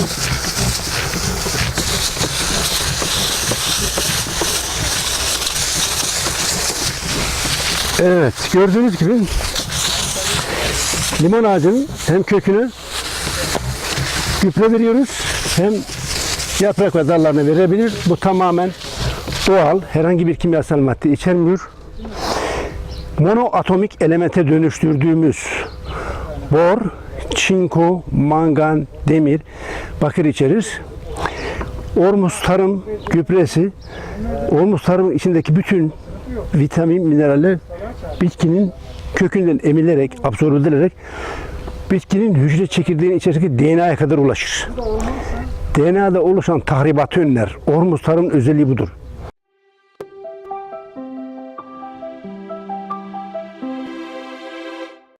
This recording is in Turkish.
Ooh. Evet, gördüğünüz gibi limon ağacının hem kökünü gübre veriyoruz hem yaprak ve dallarını verebilir. Bu tamamen doğal, herhangi bir kimyasal madde içermiyor. Monoatomik elemente dönüştürdüğümüz bor, çinko, mangan, demir, bakır içerir. Ormus tarım gübresi, Ormus tarımın içindeki bütün vitamin, mineraller bitkinin kökünden emilerek, absorbe edilerek bitkinin hücre çekirdeğinin içerisindeki DNA'ya kadar ulaşır. DNA'da oluşan tahribatı önler. Ormus tarımın özelliği budur.